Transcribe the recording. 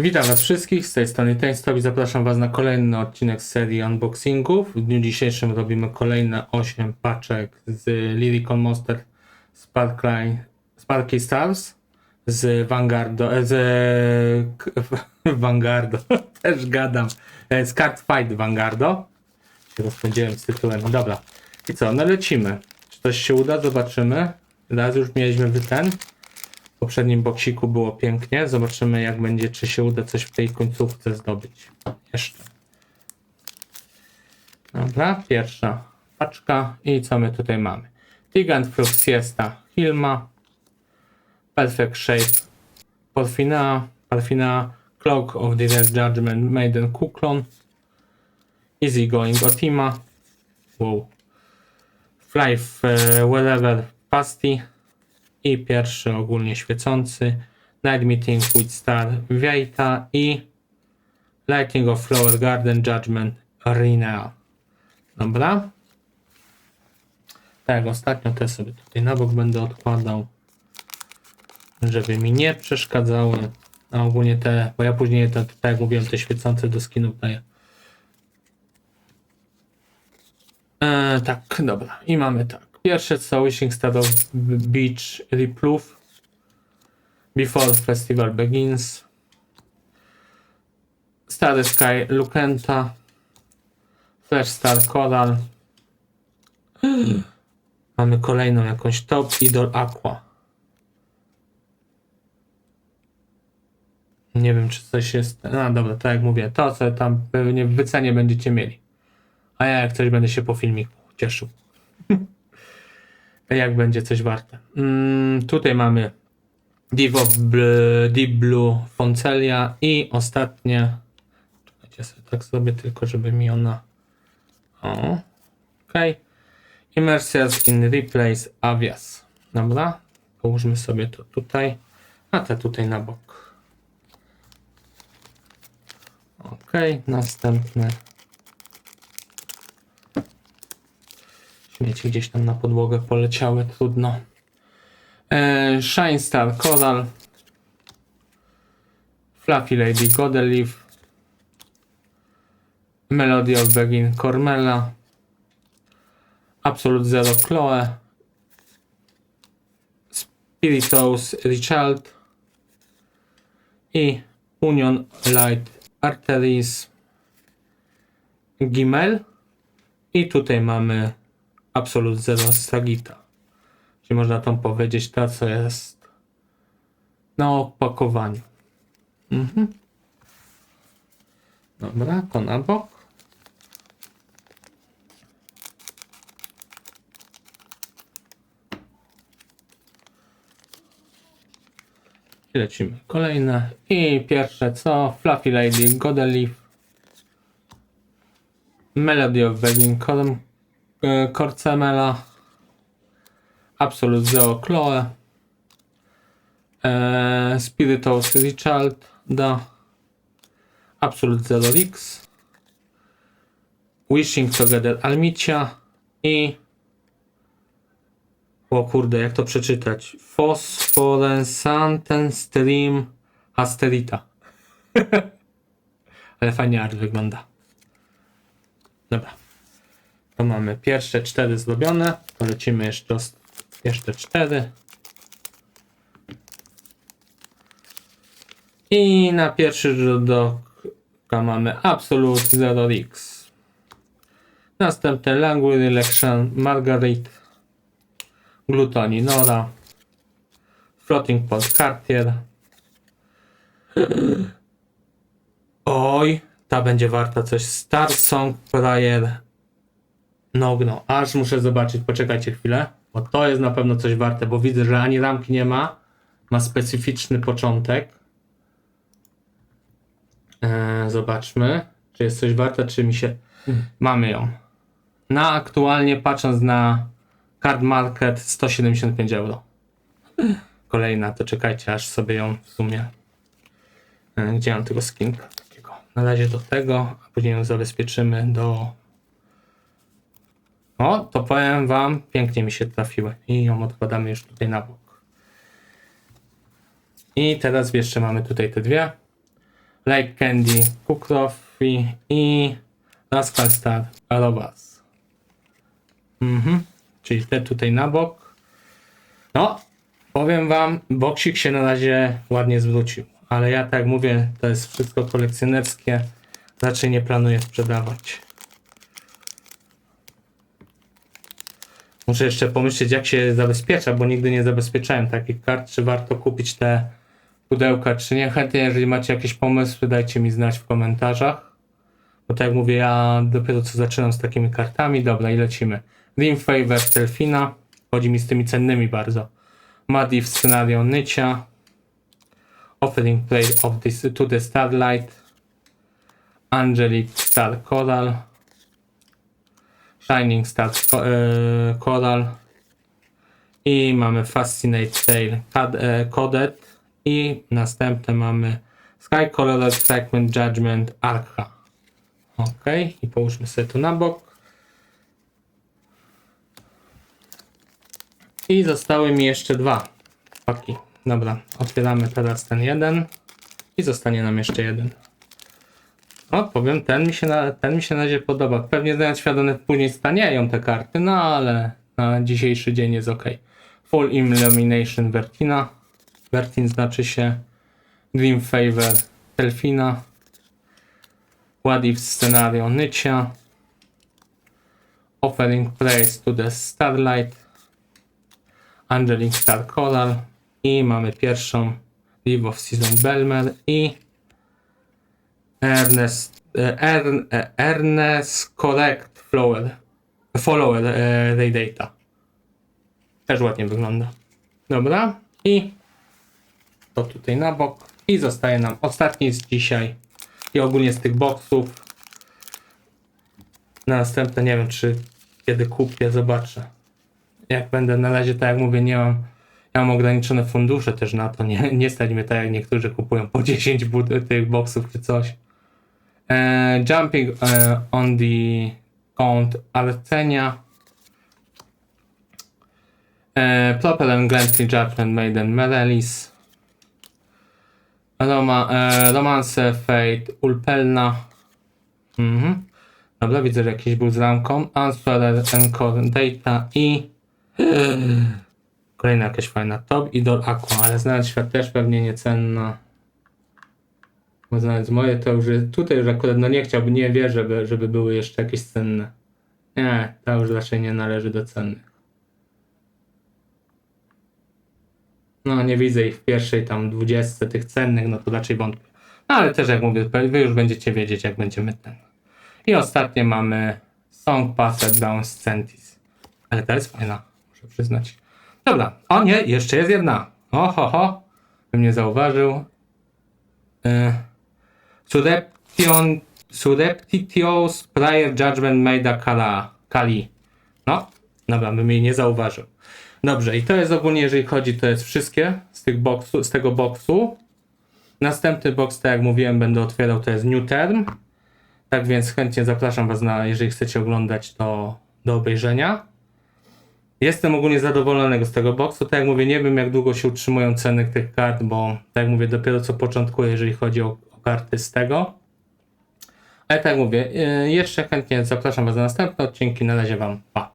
Witam Was wszystkich, z tej strony Tainstop i zapraszam Was na kolejny odcinek serii unboxingów. W dniu dzisiejszym robimy kolejne 8 paczek z Lyricon Monster Sparkly Stars z Vanguardo, e, z Vanguardo, też gadam, e, z Card Fight Vanguardo. Się rozpędziłem z tytułem, dobra. I co, no lecimy. Czy coś się uda? Zobaczymy. Raz już mieliśmy ten. W poprzednim boksiku było pięknie. Zobaczymy jak będzie, czy się uda coś w tej końcówce zdobyć. Jeszcze. Dobra, pierwsza paczka. I co my tutaj mamy? Gigant Flux Siesta Hilma. Perfect Shape Porfina. Porfina Cloak of the Red Judgment Maiden Kuklon. Easy Going Otima. Wow. Fly e, Wherever Pasty i pierwszy ogólnie świecący Night Meeting with Star Vieita i Lighting of Flower Garden Judgment Renal. Dobra. Tak ostatnio te sobie tutaj na bok będę odkładał, żeby mi nie przeszkadzały. A ogólnie te, bo ja później te, tak jak mówiłem, te świecące do skinów daję. E, tak, dobra. I mamy tak. Pierwsze co Wishing Star of Beach Reproof. Before Festival Begins. Starry Sky Lucenta Flash Star Coral. Mamy kolejną jakąś Top Idol Aqua. Nie wiem czy coś jest... No dobra, tak jak mówię, to co tam pewnie w wycenie będziecie mieli. A ja jak coś będę się po filmiku cieszył. jak będzie coś warte. Mm, tutaj mamy Div of Bl- Deep Blue Foncelia i ostatnie. Czekajcie sobie tak zrobię tylko, żeby mi ona. O. Ok. Immersive in Replace Avias. Dobra. Połóżmy sobie to tutaj. A te tutaj na bok. Ok. Następne. Śmieci gdzieś tam na podłogę poleciały, trudno. E, Shine Star Coral. Fluffy Lady Godelief. Melody of Begin Cormela. Absolute Zero Chloe. Spiritos Richard. I Union Light Arteries. Gimel. I tutaj mamy Absolute Zero Stragita. Czyli można tam powiedzieć to, co jest na opakowaniu. Mhm. Dobra, to na bok. I lecimy kolejne. I pierwsze co? Fluffy Lady Godelief. Melody of Begging Corm e, Corcemela, Absolute Zero Chloe, e, Spiritos Richard, da, Absolute Zero Rix, Wishing Together Almicia i o kurde, jak to przeczytać? Phosphorescent Stream Asterita. Ale fajnie art wygląda. Dobra. To mamy pierwsze cztery zrobione. Polecimy jeszcze, os- jeszcze cztery. I na pierwszy rzut oka mamy Absolute Zero X. Następne Languid Election Margaret. Glutoni Nora. Floating Pod Cartier. Oj, ta będzie warta coś. Star Song Prayer no, no, aż muszę zobaczyć, poczekajcie chwilę, bo to jest na pewno coś warte, bo widzę, że ani ramki nie ma, ma specyficzny początek. Eee, zobaczmy, czy jest coś warte, czy mi się... Mamy ją. Na aktualnie, patrząc na card market, 175 euro. Kolejna, to czekajcie, aż sobie ją w sumie... Eee, gdzie mam tego skinka takiego? Na razie do tego, a później ją zabezpieczymy do o, to powiem wam, pięknie mi się trafiły. I ją odkładamy już tutaj na bok. I teraz jeszcze mamy tutaj te dwie. Lake Candy, Cookroffy i Rascal Star Arobas. Mhm. Czyli te tutaj na bok. No, powiem wam, boksik się na razie ładnie zwrócił. Ale ja tak jak mówię, to jest wszystko kolekcjonerskie. Raczej nie planuję sprzedawać. Muszę jeszcze pomyśleć, jak się zabezpiecza, bo nigdy nie zabezpieczałem takich kart. Czy warto kupić te pudełka, czy nie? Chętnie, jeżeli macie jakieś pomysły, dajcie mi znać w komentarzach. Bo tak jak mówię, ja dopiero co zaczynam z takimi kartami. Dobra, i lecimy. Dream Favor Delfina. Chodzi mi z tymi cennymi bardzo. Muddy w scenario Nycia. Offering Play of this, to the Starlight. Angelic Star Coral. Shining Star Co- e, Coral. I mamy Fascinate Tail Cad- e, Coded. I następne mamy Sky Colored Fragment Judgment Arca. Ok, i połóżmy sobie to na bok. I zostały mi jeszcze dwa paki. Dobra, otwieramy teraz ten jeden i zostanie nam jeszcze jeden. O, powiem, ten mi się na, ten mi się na razie podoba. Pewnie znając świadomie później stanieją te karty, no ale na dzisiejszy dzień jest ok. Full Illumination Vertina. Vertin znaczy się Dream Favor Delfina. What if scenario Nycia. Offering Praise to the Starlight. Angelic Star Coral. I mamy pierwszą Live of Season Belmer i Ernest, e, Ern, e, Ernest Correct Flower, Follower e, Raydata. Też ładnie wygląda. Dobra. I to tutaj na bok. I zostaje nam ostatni z dzisiaj. I ogólnie z tych boxów. Następne nie wiem, czy kiedy kupię, zobaczę. Jak będę na razie, tak jak mówię, nie mam. Ja mam ograniczone fundusze też na to. Nie, nie stać mnie tak, jak niektórzy kupują po 10 bud- tych boxów czy coś. E, jumping e, on the count Arcenia. E, Proper and Gently Judgment Maiden Merelis. Roma, e, Romance Fate Ulpelna. Mhm. Dobra, widzę, że jakiś był z ramką. Answerer Encore Data i kolejna jakaś fajna Top Idol Aqua, ale znając świat też pewnie niecenna. Znając moje to już tutaj już akurat no nie chciałbym, nie wierzę, żeby, żeby były jeszcze jakieś cenne. Nie, to już raczej nie należy do cennych. No nie widzę ich w pierwszej tam dwudziestce tych cennych, no to raczej wątpię. No ale też jak mówię, wy już będziecie wiedzieć jak będziemy ten. I ostatnie mamy Song Passed Down Scentis. Ale ta jest fajna, muszę przyznać. Dobra, o nie, jeszcze jest jedna. Oho, ho, bym nie zauważył. Y, Surreption, Surreptitious Prior Judgment Made a Kala, Kali. No, dobra, bym jej nie zauważył. Dobrze, i to jest ogólnie, jeżeli chodzi, to jest wszystkie z, tych boxu, z tego boxu. Następny box, tak jak mówiłem, będę otwierał, to jest New Term. Tak więc chętnie zapraszam Was na, jeżeli chcecie oglądać, to do obejrzenia. Jestem ogólnie zadowolony z tego boxu. Tak jak mówię, nie wiem jak długo się utrzymują ceny tych kart, bo tak jak mówię, dopiero co początkuję, jeżeli chodzi o, o karty z tego. Ale tak mówię, yy, jeszcze chętnie zapraszam Was na następne odcinki. Na razie Wam pa.